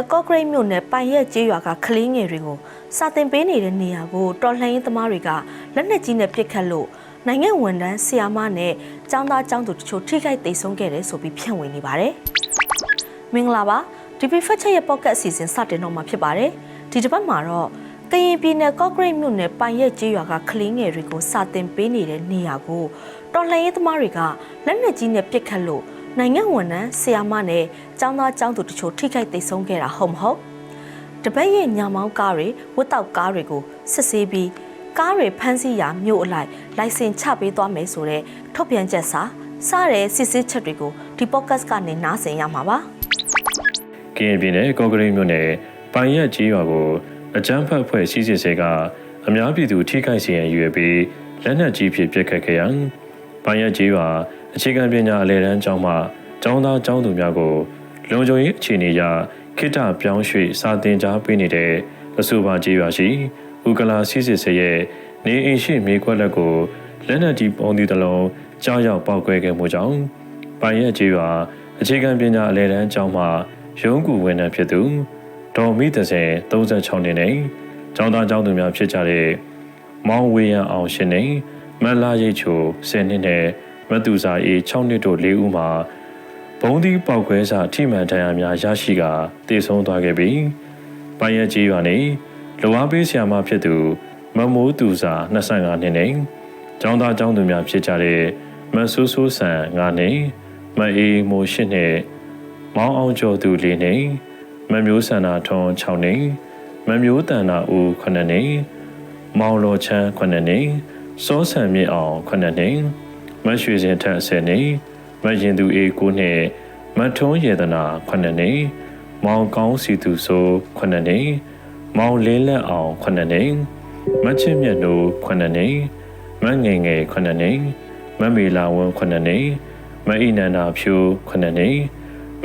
နယ်ကော့ဂရိတ်မြို့နယ်ပိုင်ရက်ကျေးရွာကကလေးငယ်တွေကိုစာတင်ပေးနေတဲ့နေရာကိုတော်လှန်ရေးသမားတွေကလက်နက်ကြီးနဲ့ပစ်ခတ်လို့နိုင်ငံဝန်ထမ်းဆီယာမနဲ့ចောင်းသားចောင်းသူတချို့ထိခိုက်ဒေဆုံးခဲ့တယ်ဆိုပြီးဖြန့်ဝေနေပါတယ်။မင်္ဂလာပါဒီပီဖက်ချက်ရဲ့ပေါ့ကတ်အစီအစဉ်စတင်တော့မှာဖြစ်ပါတယ်။ဒီတစ်ပတ်မှာတော့ကရင်ပြည်နယ်ကော့ဂရိတ်မြို့နယ်ပိုင်ရက်ကျေးရွာကကလေးငယ်တွေကိုစာတင်ပေးနေတဲ့နေရာကိုတော်လှန်ရေးသမားတွေကလက်နက်ကြီးနဲ့ပစ်ခတ်လို့ နိုင်ငံဝန်ထမ်းဆီယာမနဲ့ចောင်းသားចောင်းသူတချို့ထိခိုက်ဒေဆုံးခဲ့တာဟုတ်မဟုတ်တပတ်ရဲ့ညမောင်းကားတွေဝတ်တောက်ကားတွေကိုစစ်ဆေးပြီးကားတွေဖမ်းဆီးရာမြို့အလိုက်လိုင်စင်ချပေးသွားမယ်ဆိုတဲ့ထုတ်ပြန်ချက်စာစတဲ့စစ်ဆေးချက်တွေကိုဒီ podcast ကနေနားဆင်ရမှာပါကရင်ပြည်နယ်ကော့ကရိတ်မြို့နယ်ပိုင်ရက်ကြီးရွာကိုအကြမ်းဖက်ဖွဲ့စည်းစစ်စေကအများပြည်သူထိခိုက်စေရန်ရွယ်ပြီးလက်နက်ကြီးဖြင့်ပစ်ခတ်ခဲ့ရန် ပိုင်ရက်ကြီးရွာအခြေခံပညာအလယ်တန်းကျောင်းမှကျောင်းသားကျောင်းသူများကိုလုံခြုံရေးအခြေအနေအရခိတ္တပြောင်းရွှေ့စာသင်ကြားပေးနေတဲ့အဆိုပါကြီးရွာရှိဥကလာစည်းစစ်စေရဲ့နေအိမ်ရှိမြေခွက်လက်ကိုလက်နက်ကြီးပုံသီးတစ်လုံးကြောက်ရောက်ပောက်ကွဲခဲ့မှုကြောင့်ပိုင်ရက်ကြီးရွာအခြေခံပညာအလယ်တန်းကျောင်းမှရုံးကူဝန်ထမ်းဖြစ်သူဒေါ်မီ30 36နှစ်နဲ့ကျောင်းသားကျောင်းသူများဖြစ်ကြတဲ့မောင်ဝေရန်အောင်ရှင်နဲ့ မတ်လာရိတ်ချို10နှစ်နဲ့မတူစာအေး6နှစ်တို့၄ဦးမှာဘုံဒီပောက်ကွဲစာထိမှန်ဒဏ်ရာများရရှိကာတည်ဆုံးသွားခဲ့ပြီးပိုင်ရကြီးရွာနေလောအားပေးဆရာမဖြစ်သူမမိုးသူစာ25နှစ်နဲ့ကျောင်းသားကျောင်းသူများဖြစ်ကြတဲ့မဆူးဆူးဆန်9နှစ်မအေးမိုး8နှစ်မောင်းအောင်ကျော်သူလေးနေမမျိုးဆန္ဒထွန်း6နေမမျိုးတန်နာဦး9နေမောင်လောချမ်း9နေစော ဆန်မြင့်အောင်9နေမရွှေစင်ထက်10နေမရင်သူအေး9နေမထုံးရေတနာ9နေမောင်ကောင်းစီသူဆို9နေမောင်လင်းလက်အောင်9နေမချစ်မြတ်နိုး9နေမငယ်ငယ်9နေမမေလာဝန်း9နေမအိနန္ဒာဖြူ9နေ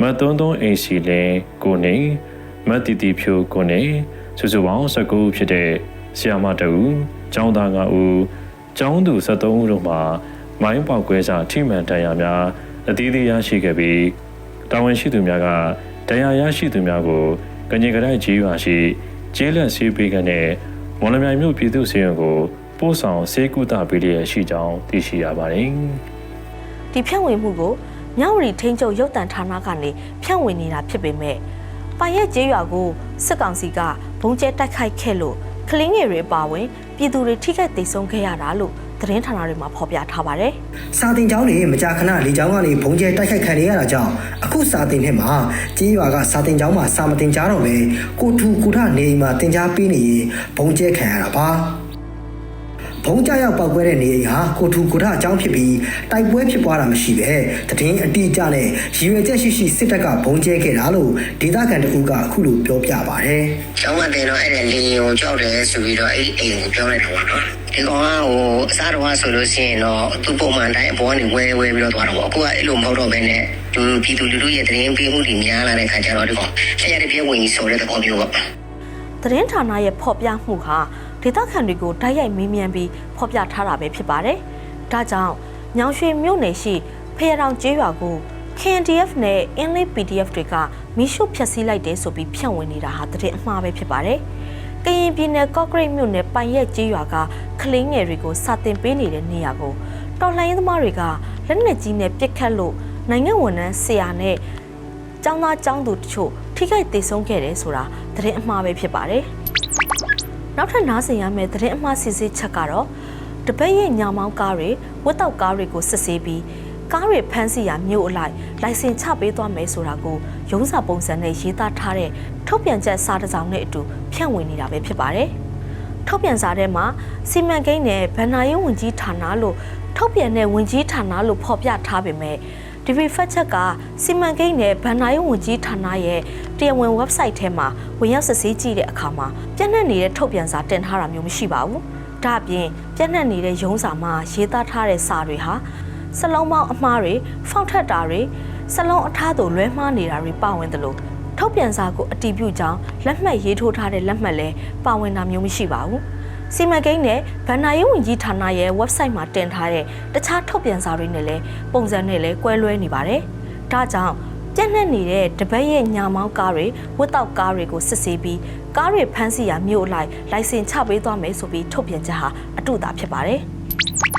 မသွန်းသွန်းအိမ်စီလဲကိုနေမတီတီဖြိုကိုနေစုစုပေါင်း19ဦးဖြစ်တဲ့ဆီယာမတူကျောင်းသား9ဦး ကျောင်းသူ73ဦးတို့မှာမိုင်းပေါက်ကွဲစာထိမှန်တရားများအသီးသီးရရှိခဲ့ပြီးတာဝန်ရှိသူများကတရားရရှိသူများကိုကညင်ကတိုက်ကြီးရွာရှိကျေးလက်ဆေးပေးကတဲ့မော်လမြိုင်မြို့ပြည်သူ့ဆေးရုံကိုပို့ဆောင်ဆေးကုသပေးလျက်ရှိကြောင်းသိရှိရပါတယ်ဒီဖြန့်ဝေမှုကိုညဝရီထိန်းချုပ်ရုပ်တံဌာနကနေဖြန့်ဝေနေတာဖြစ်ပေမဲ့ပိုင်ရက်ကျေးရွာကိုစစ်ကောင်စီကဘုံကျဲတိုက်ခိုက်ခဲ့လို့ ကလင်းငယ်တွေအပါအဝင်ပြည်သူတွေထိခိုက်ဒေဆုံးခဲ့ရတာလို့သတင်းဌာနတွေမှာဖော်ပြထားပါတယ်စာတင်ကျောင်းတွေမကြာခဏလေကျောင်းကနေဘုံကျဲတိုက်ခိုက်ခံရတာကြောင့်အခုစာတင်ထဲမှာကြေးရွာကစာတင်ကျောင်းမှာစာမတင်ကြတော့ပဲကိုထူကိုထနေအိမ်မှာတင် जा ပေးနေရင်ဘုံကျဲခံရတာပါ ဘုံကြရောက်ပောက်ကွဲတဲ့နေအိမ်ဟာကိုထူကိုထအကြောင်းဖြစ်ပြီးတိုက်ပွဲဖြစ်ပွားတာမရှိပဲတည်င်းအတိအကျနဲ့ရည်ရွယ်ချက်ရှိရှိစစ်တပ်ကဘုံကျဲခဲ့တာလို့ဒေသခံတအူးကအခုလိုပြောပြပါဗျ။ကျောင်းကနေတော့အဲ့ဒါလင်းကိုကြောက်တယ်ဆိုပြီးတော့အဲ့အိမ်ကိုပြောလိုက်တာပေါ့နော်ဒီကောင်ကဟိုအစားတော်ဆိုလို့ရှိရင်တော့သူ့ပုံမှန်တိုင်းအပေါ်ကနေဝဲဝဲပြီးတော့သွားတော့ပေါ့အခုကအဲ့လိုမဟုတ်တော့ဘဲနဲ့သူပြည်သူလူထုရဲ့တရင်ပေးမှုတွေများလာတဲ့ခါကျတော့ဒီကောင်ဆက်ရတဲ့ပြေဝင်ကြီးဆိုတဲ့သဘောမျိုးပေါ့သတင်းဌာနရဲ့ဖော်ပြမှုဟာ ဒေသခံတွေကိုတိုက်ရိုက်မေးမြန်းပြီးဖော်ပြထားတာပဲဖြစ်ပါတယ်။ဒါကြောင့်ညောင်ရွှေမြို့နယ်ရှိဖရတောင်ကျေးရွာကို KNDF နဲ့အင်းလေး PDF တွေကမီးရှို့ဖျက်ဆီးလိုက်တယ်ဆိုပြီးဖြန့်ဝေနေတာဟာသတင်းအမှားပဲဖြစ်ပါတယ်။ကရင်ပြည်နယ်ကော့ဂရိတ်မြို့နယ်ပိုင်ရက်ကျေးရွာကကလေးငယ်တွေကိုစာတင်ပေးနေတဲ့နေရာကိုတော်လှန်ရေးသမားတွေကလက်နက်ကြီးနဲ့ပစ်ခတ်လို့နိုင်ငံဝန်ထမ်းဆရာနဲ့ចောင်းသားចောင်းသူတချို့ထိခိုက်ဒေဆုံးခဲ့တယ်ဆိုတာသတင်းအမှားပဲဖြစ်ပါတယ်။ နောက်ထပ်နားဆင်ရမယ့်သတင်းအမှားစစ်ဆေးချက်ကတော့တပတ်ရဲ့ညမောင်းကားတွေဝတ်တောက်ကားတွေကိုစစ်ဆေးပြီးကားတွေဖမ်းဆီးရာမြို့အလိုက်လိုင်စင်ချပေးသွားမယ်ဆိုတာကိုရုံးစာပုံစံနဲ့ရေးသားထားတဲ့ထုတ်ပြန်ချက်စာတစ်စောင်နဲ့အတူဖြန့်ဝေနေတာပဲဖြစ်ပါတယ်။ထုတ်ပြန်စာထဲမှာစီမံကိန်းနဲ့ဗန်နာရေးဝန်ကြီးဌာနလို့ထုတ်ပြန်တဲ့ဝန်ကြီးဌာနလို့ဖော်ပြထားပေမဲ့ ဒီဗီဖက်ချက်ကစီမံကိန်းနဲ့ဗန်နာရေးဝန်ကြီးဌာနရဲ့တရားဝင် website ထဲမှာဝင်ရောက်စစ်ဆေးကြည့်တဲ့အခါမှာပြန့်နှံ့နေတဲ့ထုတ်ပြန်စာတင်ထားတာမျိုးမရှိပါဘူး။ဒါ့အပြင်ပြန့်နှံ့နေတဲ့ရုံးစာမှာရေးသားထားတဲ့စာတွေဟာစလုံးပေါင်းအမှားတွေဖောက်ထက်တာတွေစလုံးအထားသို့လွဲမှားနေတာတွေပါဝင်တယ်လို့ထုတ်ပြန်စာကိုအတည်ပြုကြောင်းလက်မှတ်ရေးထိုးထားတဲ့လက်မှတ်လည်းပါဝင်တာမျိုးမရှိပါဘူး။ စီမံကိန်းနဲ့ဗန်နာရေးဝန်ကြီးဌာနရဲ့ website မှာတင်ထားတဲ့တခြားထုတ်ပြန်စာတွေနဲ့လည်းပုံစံနဲ့လည်းကွဲလွဲနေပါတယ်။ဒါကြောင့်ပြန့်နှံ့နေတဲ့တပတ်ရဲ့ညာမောင်းကားတွေဝတ်တောက်ကားတွေကိုစစ်ဆေးပြီးကားတွေဖမ်းဆီးရာမြို့အလိုက်လိုင်စင်ချပေးသွားမယ်ဆိုပြီးထုတ်ပြန်ချက်ဟာအတူတာဖြစ်ပါတယ်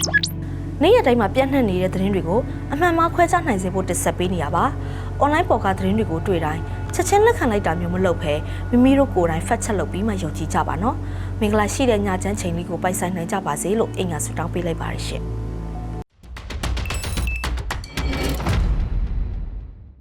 ။နေ့ရက်တိုင်းမှာပြန့်နှံ့နေတဲ့သတင်းတွေကိုအမှန်မှားခွဲခြားနိုင်စေဖို့တစ်ဆက်ပေးနေရပါ။ online ပေါ်ကသတင်းတွေကိုတွေ့တိုင်း ချက်ချင်းလက်ခံလိုက်တာမျိုးမလုပ်ဘဲမိမိတို့ကိုယ်တိုင်ဖတ်ချက်လုပ်ပြီးမှယုံကြည်ကြပါနော်။မင်္ဂလာရှိတဲ့ညချမ်းချိန်လေးကိုပိုက်ဆိုင်နိုင်ကြပါစေလို့အင်္ဂါဆုတောင်းပေးလိုက်ပါရရှင်။